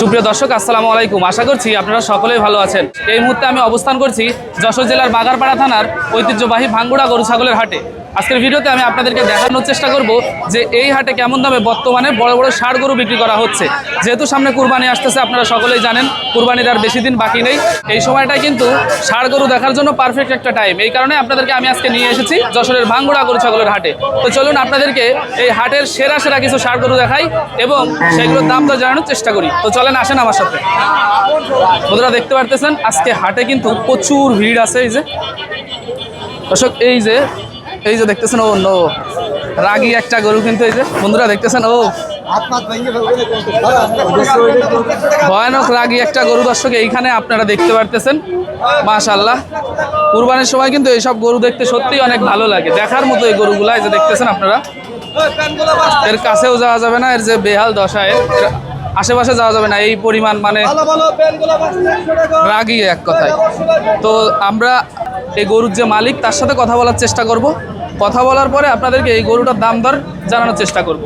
সুপ্রিয় দর্শক, আসসালামু আলাইকুম। আশা করছি আপনারা সকলেই ভালো আছেন। এই মুহূর্তে আমি অবস্থান করছি যশোর জেলার বাগারপাড়া থানার ঐতিহ্যবাহী ভাঙ্গুড়া গরু ছাগলের হাটে। আজকের ভিডিওতে আমি আপনাদেরকে দেখানোর চেষ্টা করব যে এই হাটে কেমন দামে বর্তমানে বড় বড় ষাড় গরু বিক্রি করা হচ্ছে। যেহেতু সামনে কুরবানি আসতেছে, আপনারা সকলেই জানেন, কুরবানির আর বেশি দিন বাকি নেই। এই সময়টাই কিন্তু ষাড় গরু দেখার জন্য পারফেক্ট একটা টাইম এই কারণে আপনাদেরকে আমি আজকে নিয়ে এসেছি যশোরের ভাঙ্গুড়া গরু ছাগলের হাটে। তো চলুন আপনাদেরকে এই হাটের সেরা সেরা কিছু ষাড় গরু দেখাই এবং সেগুলোর দাম দর জানানোর চেষ্টা করি। তো চলেন, আসেন আমার সাথে। বন্ধুরা, দেখতে পারতেছেন, আজকে হাটে কিন্তু প্রচুর ভিড় আছে এই যে। দর্শক, এই যে এই যে দেখতেছেন, ও, নো। রাগি একটা গরু কিন্তু এই যে। বন্ধুরা, দেখতেছেন, ও। ভয়ানক রাগি একটা গরু। দর্শক, এইখানে আপনারা দেখতে পারতেছেন মাশাল্লাহ কুরবানির সময় কিন্তু এইসব গরু দেখতে সত্যিই অনেক ভালো লাগে। দেখার মতো এই গরুগুলা, এই যে দেখতেছেন আপনারা। এর কাছেও যাওয়া যাবে না, এর যে বেহাল দশায় এর আশেপাশে যাওয়া যাবে না। এই পরিমাণ মানে রাগই এক কথায়। তো আমরা এই গরুর যে মালিক, তার সাথে কথা বলার চেষ্টা করব। কথা বলার পরে আপনাদেরকে এই গরুটার দাম দর জানানোর চেষ্টা করব।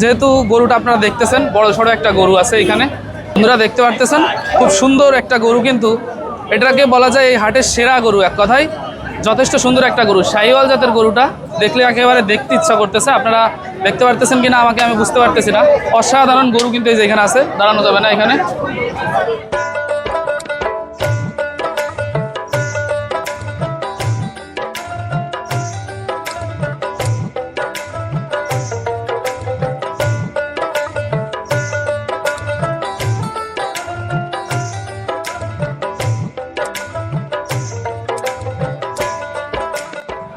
যেহেতু গরুটা আপনারা দেখতেছেন, বড় সড়ো একটা গরু আছে এখানে। বন্ধুরা দেখতে পারতেছেন, খুব সুন্দর একটা গরু কিন্তু। এটাকে বলা যায় এই হাটের সেরা গরু এক কথায়। যথেষ্ট সুন্দর একটা গরু, শাহিওয়াল জাতের গরুটা। দেখলে একেবারে দেখতে ইচ্ছা করতেছে। আপনারা দেখতে পারতেছেন কিনা আমাকে আমি বুঝতে পারতেছি না। অসাধারণ গরু কিন্তু এই যে এখানে আছে, দাঁড়ানো যাবে না এখানে।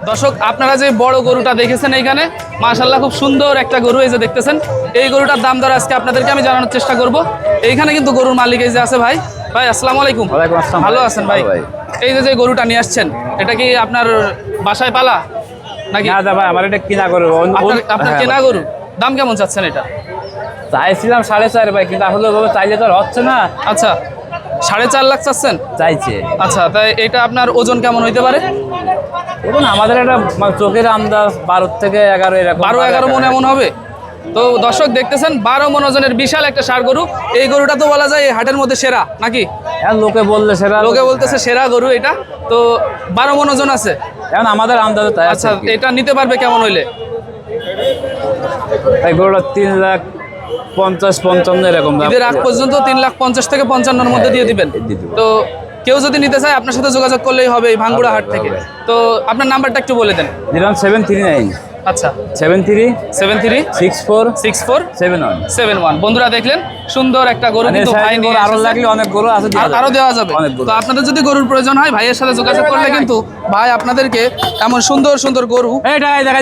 দর্শক আপনারা যে বড় গরুটা দেখেছেন এইখানে মাশাল্লাহ খুব সুন্দর একটা গরু এই যে দেখতেছেন। এই গরুটার দাম দর আজকে আপনাদেরকে আমি জানানোর চেষ্টা করব। এইখানে কিন্তু গরুর মালিক এই যে আছে ভাই। ভাই আসসালামু আলাইকুম। ভালো আছেন ভাই। এই যে যে গরুটা নিয়ে আসছেন এটা কি আপনার বাসায় পালা? নাকি না ভাই আমার এটা কিনা গরু আপনার আপনার কেনা গরু? দাম কেমন চাচ্ছেন এটা? চাইছিলাম সাড়ে চার ভাই কিন্তু আসলে ওভাবে চাইলে তো হচ্ছে না। আচ্ছা সাড়ে চার লাখ চাচ্ছেন? চাইছে। আচ্ছা তাই এটা আপনার ওজন কেমন হইতে পারে? দেখুন আমাদের একটা মানে চোখের আন্দাজ বারো থেকে এগারো এরকম বারো এগারো মন এমন হবে? তো দর্শক দেখতেছেন বারো মন ওজনের বিশাল একটা সার গরু। এই গরুটা তো বলা যায় এই হাটের মধ্যে সেরা নাকি? এখন লোকে বললে সেরা লোকে বলতেছে সেরা গরু এটা। তো বারো মন ওজন আছে? এখন আমাদের আন্দাজে তাই আচ্ছা এটা নিতে পারবে কেমন হইলে? এই গরুটা তিন লাখ পঞ্চাশ পঞ্চান্ন এরকম ঈদের আগ পর্যন্ত তিন লাখ পঞ্চাশ থেকে পঞ্চান্নর মধ্যে দিয়ে দিবেন। তো কেউ যদি নিতে চায় আপনার সাথে যোগাযোগ করলেই হবে এই ভাঙ্গুড়া হাট থেকে। তো আপনার নাম্বারটা একটু বলে দেন। Zero seven three nine. আচ্ছা। Seven three seven three six four six four seven one seven one বন্ধুরা দেখলেন সুন্দর একটা গরু কিন্তু ভাই নিয়ে আরও লাগলে অনেক গরু আছে আরও দেওয়া যাবে। তো আপনাদের যদি গরুর প্রয়োজন হয় ভাইয়ের সাথে যোগাযোগ করলে কিন্তু ভাই। আপনাদেরকে এমন সুন্দর সুন্দর গরু দেখা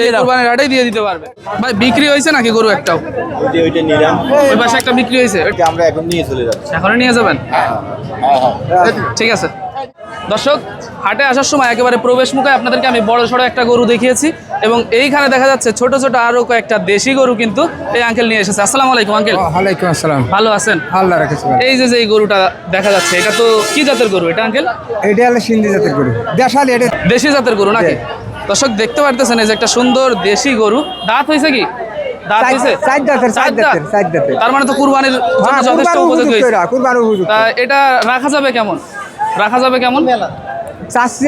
এই দিয়ে দিতে পারবে। ভাই বিক্রি হয়েছে নাকি গরু একটাও? ওইটা ওইটা নিলাম। ওই পাশে একটা বিক্রি হয়েছে। ওইটা আমরা এখন নিয়ে চলে যাচ্ছি। এখনই নিয়ে যাবেন? ঠিক আছে। দর্শক হাটে আসার সময় একেবারে প্রবেশ মুখে আপনাদেরকে আমি বড় সড়ো একটা গরু দেখিয়েছি এবং এইখানে দেখা যাচ্ছে ছোট ছোট আরও কয়েকটা দেশি গরু কিন্তু এই আঙ্কেল নিয়ে এসেছে। আসসালামু আলাইকুম আঙ্কেল ওয়ালাইকুম আসসালাম। ভালো আছেন? আল্লাহ রেখেছে এই যে যে এই গরুটা দেখা যাচ্ছে এটা তো কি জাতের গরু এটা আঙ্কেল এটা হলো সিন্ধি জাতের গরু। দেশাল এটা। দেশি জাতের গরু নাকি? দর্শক দেখতে পারতেছেন এই যে একটা সুন্দর দেশি গরু। দাঁত হয়েছে কি। তার মানে তো কুরবানির হ্যাঁ, যথেষ্ট উপযোগী এটা রাখা যাবে কেমন? রাখা যাবে কেমন?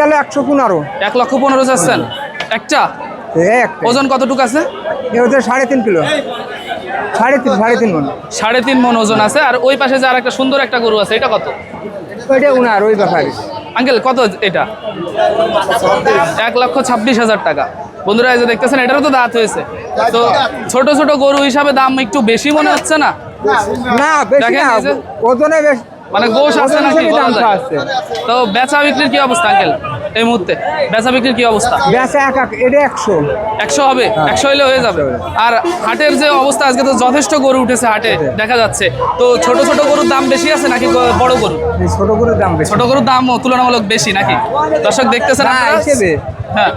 হলো একশো পনেরো। এক লক্ষ পনেরো চাচ্ছেন? একটা? ওজন কতটুকু আছে? সাড়ে তিন কিলো। সাড়ে তিন সাড়ে তিন মন। সাড়ে তিন মন ওজন আছে। আর ওই পাশে যে আর একটা সুন্দর একটা গরু আছে এটা কত? ওইটা উনার ওই ব্যাপারে আঙ্কেল কত এটা? এক লক্ষ ছাব্বিশ হাজার টাকা। বন্ধুরা এই যে দেখতেছেন এটারও তো দাঁত হয়েছে। তো ছোট ছোট গরু হিসাবে দাম একটু বেশি মনে হচ্ছে না? না বেশি না। ওজনে বেশ মানে গোশ আছে নাকি তো বেচা বিক্রির কি অবস্থা আঙ্কেল এই মুহূর্তে? বেচা বিক্রির কি অবস্থা? বেচা এক এক এটা একশো। একশো হবে? হ্যাঁ। একশো হলে হয়ে যাবে। আর হাটের যে অবস্থা আজকে তো যথেষ্ট গরু উঠেছে হাটে দেখা যাচ্ছে। তো ছোট ছোট গরুর দাম বেশি আছে নাকি বড় গরু? ছোট গরুর দাম বেশি। ছোট গরুর দাম তুলনামূলক বেশি নাকি? দর্শক দেখতেছেন হ্যাঁ।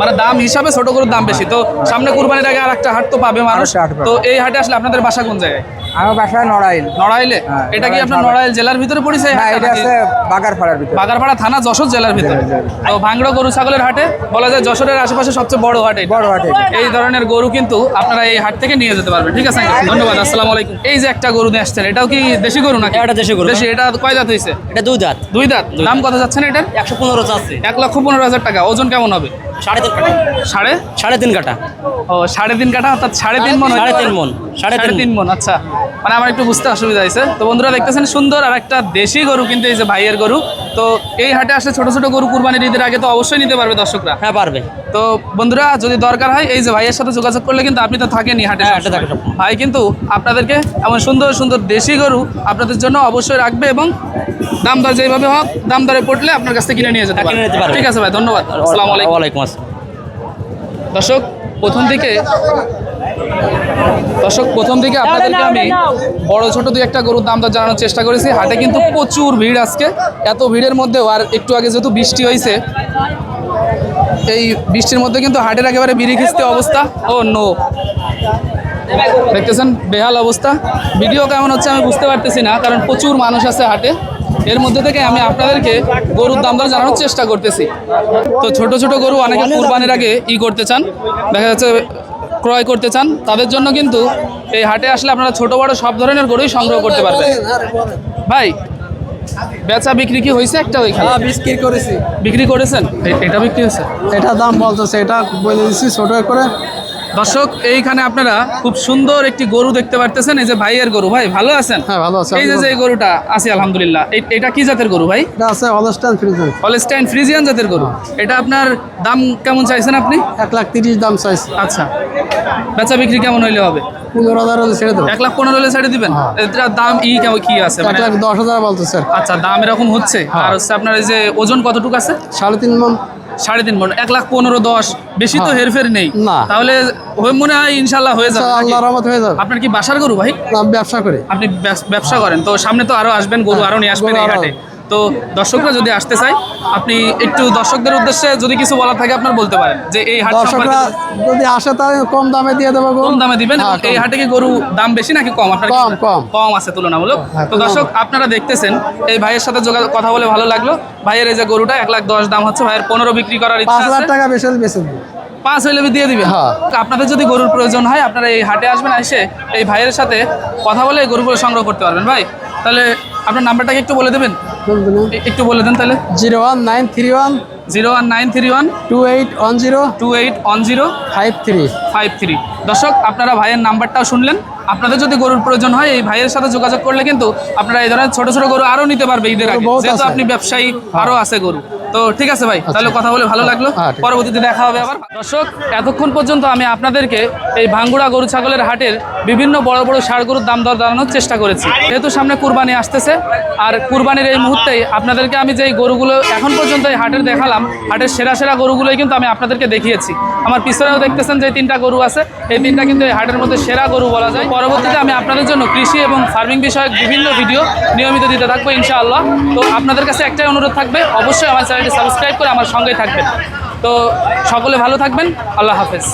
মানে দাম হিসাবে ছোট গরুর দাম বেশি। তো সামনে কুরবানির আগে আর একটা হাট তো পাবে মানুষ। তো এই হাটে আসলে আপনাদের বাসা কোন জায়গায়? আমার বাসা নড়াইল। নড়াইলে? হ্যাঁ, এটা কি আপনার নড়াইল। জেলার ভিতরে পড়েছে? এই না এটা আছে বাগারপাড়ার ভিতরে। বাগারপাড়া থানা যশোর জেলার ভিতরে। তো ভাঙড়া গরু ছাগলের হাটে বলা যায় যশোরের আশেপাশে সবচেয়ে বড় হাট। বড় হাটে এই ধরনের গরু কিন্তু আপনারা এই হাট থেকে নিয়ে যেতে পারবেন ঠিক আছে? ধন্যবাদ আসসালামু আলাইকুম। এই যে একটা গরু নিয়ে আসছেন এটাও কি দেশি গরু নাকি? এটা দেশি গরু। দেশি এটা কয় দাঁত হয়েছে এটা দুই দাঁত। দুই দাঁত। দাম কত যাচ্ছেন এটার? একশো পনেরো চাচ্ছে। এক লক্ষ পনেরো হাজার টাকা ওজন কেমন হবে? সাড়ে তিন কাটা। সাড়ে? সাড়ে তিন কাটা। ও সাড়ে তিন কাঠা অর্থাৎ সাড়ে তিন মন সাড়ে তিন মণ, সাড়ে তিন মন আচ্ছা। মানে আমার একটু বুঝতে অসুবিধা হয়েছে। তো বন্ধুরা দেখতেছেন সুন্দর আর একটা দেশি গরু কিন্তু এই যে ভাইয়ের গরু। তো এই হাটে আসলে ছোট ছোট গরু কুরবানির ঈদের আগে তো অবশ্যই নিতে পারবে দর্শকরা। হ্যাঁ পারবে। তো বন্ধুরা যদি দরকার হয় এই যে ভাইয়ের সাথে যোগাযোগ করলে কিন্তু আপনি তো থাকেনই হাটে হ্যাঁ, হাটে সবসময়। থাকি সবসময়। ভাই কিন্তু আপনাদেরকে এমন সুন্দর সুন্দর দেশি গরু আপনাদের জন্য অবশ্যই রাখবে এবং দাম দর যেভাবে হোক দাম দরে পড়লে আপনার কাছ থেকে কিনে নিয়ে যেতে হ্যাঁ, পারবে। পারবে। ঠিক আছে ভাই ধন্যবাদ। আসসালামু আলাইকুম। ওয়ালাইকুম আসসালাম। দর্শক প্রথম দিকে দর্শক প্রথম দিকে আপনাদেরকে আমি বড় ছোট দুই একটা গরুর দাম দর জানানোর চেষ্টা করেছি। হাটে কিন্তু প্রচুর ভিড় আজকে। এত ভিড়ের মধ্যেও আর একটু আগে যেহেতু বৃষ্টি হয়েছে এই বৃষ্টির মধ্যে কিন্তু হাটের একেবারে বিড়ি খিস্তে অবস্থা। Oh no. দেখতেছেন বেহাল অবস্থা। ভিডিও কেমন হচ্ছে আমি বুঝতে পারতেছি না কারণ প্রচুর মানুষ আছে হাটে। এর মধ্যে থেকে আমি আপনাদেরকে গরুর দাম দর জানানোর চেষ্টা করতেছি। তো ছোট ছোট গরু অনেকে কুরবানির আগে ই করতে চান দেখা যাচ্ছে ক্রয় করতে চান তাদের জন্য কিন্তু এই হাটে আসলে আপনারা ছোট বড় সব ধরনের গরুই সংগ্রহ করতে পারবেন। ভাই বেচা বিক্রি কি হয়েছে একটা ওইখানে বিক্রি করেছি। বিক্রি করেছেন? এটা বিক্রি হয়েছে? এটা দাম বলতেছে এটা বলে দিচ্ছি ছোট করে। দর্শক এইখানে আপনারা খুব সুন্দর একটি গরু দেখতে পারতেছেন। এই যে ভাইয়ের গরু ভাই ভালো আছেন? হ্যাঁ ভালো আছে এই যে যে গরুটা আছে আলহামদুলিল্লাহ। এটা কি জাতের গরু ভাই? এটা আছে হলস্টাইন ফ্রিজের হলস্টাইন ফ্রিজিয়ান জাতের গরু। এটা আপনার দাম কেমন চাইছেন আপনি? এক লাখ তিরিশ দাম চাইছি। আচ্ছা। বেচা বিক্রি কেমন হইলে হবে? পনেরো হাজার হলে ছেড়ে দেবো। এক লাখ পনেরো হলে ছেড়ে দিবেন? এটার দাম ই কেমন কি আছে? মানে লাখ দশ হাজার বলতেছে আর আচ্ছা দাম এরকম হচ্ছে। আর হচ্ছে আপনার এই যে ওজন কতটুকু আছে? সাড়ে তিন মন। সাড়ে তিন মন এক লাখ পনেরো দশ বেশি তো হ্যাঁ। হেরফের নেই। না। তাহলে হয়ে মনে হয় ইনশাল্লাহ হয়ে যাবে আল্লাহ রহমত হয়ে যাবে। আপনার কি বাসার গরু ভাই? ব্যবসা করে। আপনি ব্যবসা করেন তো সামনে তো আরও আসবেন গরু আরও নিয়ে আসবেন এই হাটে। তো দর্শকরা যদি আসতে চাই আপনি একটু দর্শকদের উদ্দেশ্যে যদি কিছু বলার থাকে আপনার বলতে পারেন যে এই হাট দর্শকরা যদি আসে তাহলে কম দামে দিয়ে দেবো। কম দামে দিবেন হ্যাঁ, এই হাটে কি গরু দাম বেশি নাকি কম? আপনার কম, কম। কম আছে তুলনামূলক। হ্যাঁ, তো দর্শক আপনারা দেখতেছেন এই ভাইয়ের সাথে যোগাযোগ কথা বলে ভালো লাগল। ভাইয়ের এই যে গরুটা এক লাখ দশ দাম হচ্ছে ভাইয়ের পনেরো বিক্রি করার ইচ্ছা আছে। টাকা বেশি বেশি পাঁচ হইলে দিয়ে দিবেন? হ্যাঁ। আপনাদের যদি গরুর প্রয়োজন হয় আপনারা এই হাটে আসবেন এসে এই ভাইয়ের সাথে কথা বলে গরুগুলো সংগ্রহ করতে পারবেন ভাই। তাহলে আপনার নাম্বারটাকে একটু বলে দেবেন? একটু বলে দেন তাহলে। Zero one nine three one zero one nine three one two eight one zero two eight one zero five three. Five three. দর্শক আপনারা ভাইয়ের নাম্বারটাও শুনলেন। আপনাদের যদি গরুর প্রয়োজন হয় এই ভাইয়ের সাথে যোগাযোগ করলে কিন্তু আপনারা এই ধরনের ছোট ছোট গরু আরও নিতে পারবে ঈদের আগে। যেহেতু আপনি ব্যবসায়ী আরও আছে গরু। তো ঠিক আছে ভাই তাহলে কথা বলে ভালো লাগল। হ্যাঁ, পরবর্তীতে দেখা হবে আবার। দর্শক এতক্ষণ পর্যন্ত আমি আপনাদেরকে এই ভাঙ্গুড়া গরু ছাগলের হাটের বিভিন্ন বড় বড় ষাড় গরুর দাম দর দাঁড়ানোর চেষ্টা করেছি। যেহেতু সামনে কুরবানি আসতেছে আর কুরবানির এই মুহূর্তেই আপনাদেরকে আমি যেই গরুগুলো এখন পর্যন্ত এই হাটের দেখালাম হাটের সেরা সেরা গরুগুলোই কিন্তু আমি আপনাদেরকে দেখিয়েছি। আমার পিছনেও দেখতেছেন যে তিনটা গরু আছে এই তিনটা কিন্তু এই হাটের মধ্যে সেরা গরু বলা যায়। পরবর্তীতে আমি আপনাদের জন্য কৃষি এবং ফার্মিং বিষয়ক বিভিন্ন ভিডিও নিয়মিত দিতে থাকব ইনশাআল্লাহ। তো আপনাদের কাছে একটাই অনুরোধ থাকবে অবশ্যই আমার চ্যানেলটি সাবস্ক্রাইব করে আমার সঙ্গে থাকবেন। তো সকলে ভালো থাকবেন। আল্লাহ হাফেজ।